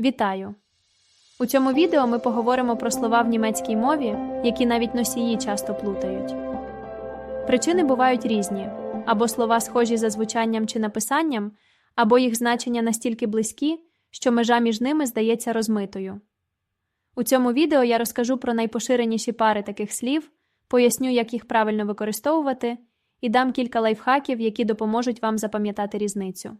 Вітаю! У цьому відео ми поговоримо про слова в німецькій мові, які навіть носії часто плутають. Причини бувають різні або слова схожі за звучанням чи написанням, або їх значення настільки близькі, що межа між ними здається розмитою. У цьому відео я розкажу про найпоширеніші пари таких слів, поясню, як їх правильно використовувати, і дам кілька лайфхаків, які допоможуть вам запам'ятати різницю.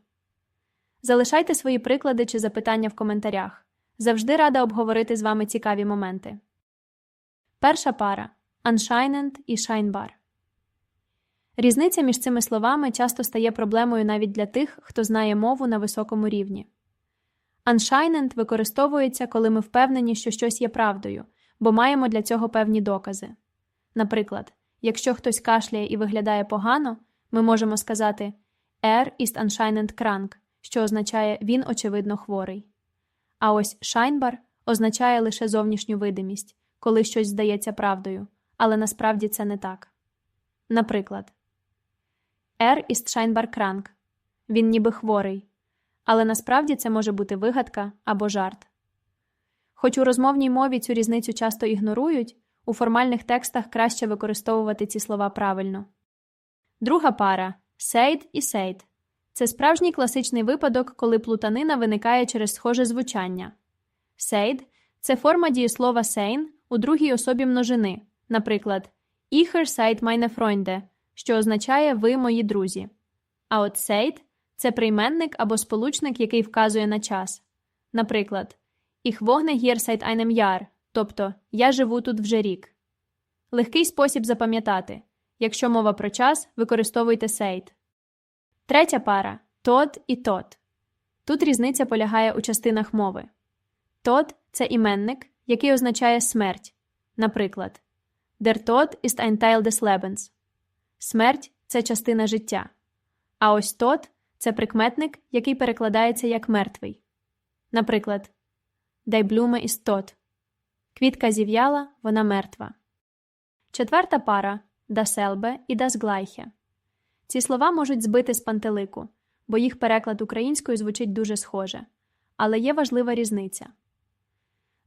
Залишайте свої приклади чи запитання в коментарях. Завжди рада обговорити з вами цікаві моменти. Перша пара anscheinend і scheinbar. Різниця між цими словами часто стає проблемою навіть для тих, хто знає мову на високому рівні. Anscheinend використовується, коли ми впевнені, що щось є правдою, бо маємо для цього певні докази. Наприклад, якщо хтось кашляє і виглядає погано, ми можемо сказати Er ist anscheinend krank, що означає він, очевидно, хворий. А ось scheinbar означає лише зовнішню видимість, коли щось здається правдою, але насправді це не так. Наприклад, Er ist scheinbar krank. Він ніби хворий, але насправді це може бути вигадка або жарт. Хоч у розмовній мові цю різницю часто ігнорують, у формальних текстах краще використовувати ці слова правильно. Друга пара сейд і сейд. Це справжній класичний випадок, коли плутанина виникає через схоже звучання. Сейд це форма дієслова sein у другій особі множини, наприклад, «Ihr seid meine Freunde», що означає ви мої друзі. А от сейд це прийменник або сполучник, який вказує на час. Наприклад, «Ich wohne hier seit einem Jahr», тобто Я живу тут вже рік. Легкий спосіб запам'ятати. Якщо мова про час, використовуйте сейд. Третя пара тот і тот. Тут різниця полягає у частинах мови. Тот це іменник, який означає смерть. Наприклад, Der Tod ist ein Teil des Lebens. Смерть це частина життя. А ось тот це прикметник, який перекладається як мертвий. Наприклад, Die Blume ist tot. Квітка зів'яла, вона мертва. Четверта пара dasselbe і das Gleiche. Ці слова можуть збити з пантелику, бо їх переклад українською звучить дуже схоже. Але є важлива різниця.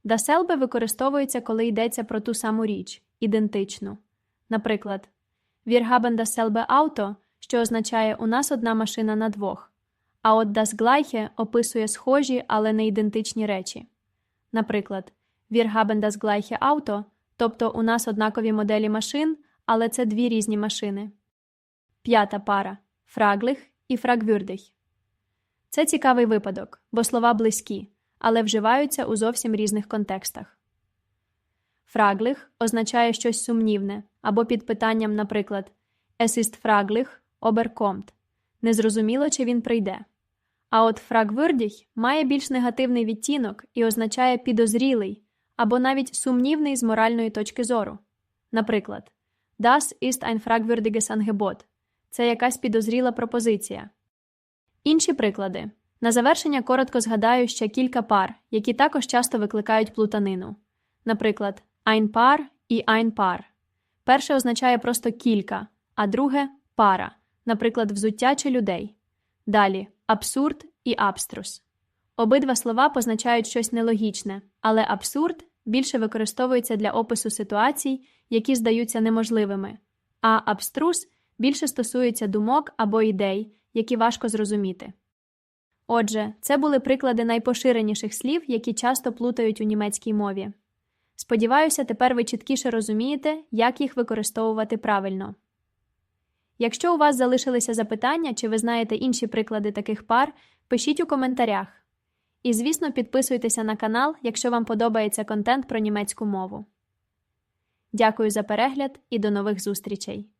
Dasselbe використовується, коли йдеться про ту саму річ, ідентичну. Наприклад, haben dasselbe Auto, що означає у нас одна машина на двох. А от das описує схожі, але не ідентичні речі. Наприклад, haben das gleiche Auto, тобто у нас однакові моделі машин, але це дві різні машини. П'ята пара фраглих і фрагвюрдих. Це цікавий випадок, бо слова близькі, але вживаються у зовсім різних контекстах. Фраглих означає щось сумнівне або під питанням, наприклад, Es ist ob er. Незрозуміло, чи він прийде. А от фрагвюрдіх має більш негативний відтінок і означає підозрілий або навіть сумнівний з моральної точки зору. Наприклад, Das ist ein fragwürdiges Angebot – це якась підозріла пропозиція. Інші приклади. На завершення коротко згадаю ще кілька пар, які також часто викликають плутанину. Наприклад, Paar і Paar. Перше означає просто кілька, а друге пара, наприклад, взуття чи людей. Далі абсурд і абструс. Обидва слова позначають щось нелогічне, але абсурд більше використовується для опису ситуацій, які здаються неможливими, а абструс більше стосується думок або ідей, які важко зрозуміти. Отже, це були приклади найпоширеніших слів, які часто плутають у німецькій мові. Сподіваюся, тепер ви чіткіше розумієте, як їх використовувати правильно. Якщо у вас залишилися запитання чи ви знаєте інші приклади таких пар, пишіть у коментарях. І, звісно, підписуйтеся на канал, якщо вам подобається контент про німецьку мову. Дякую за перегляд і до нових зустрічей!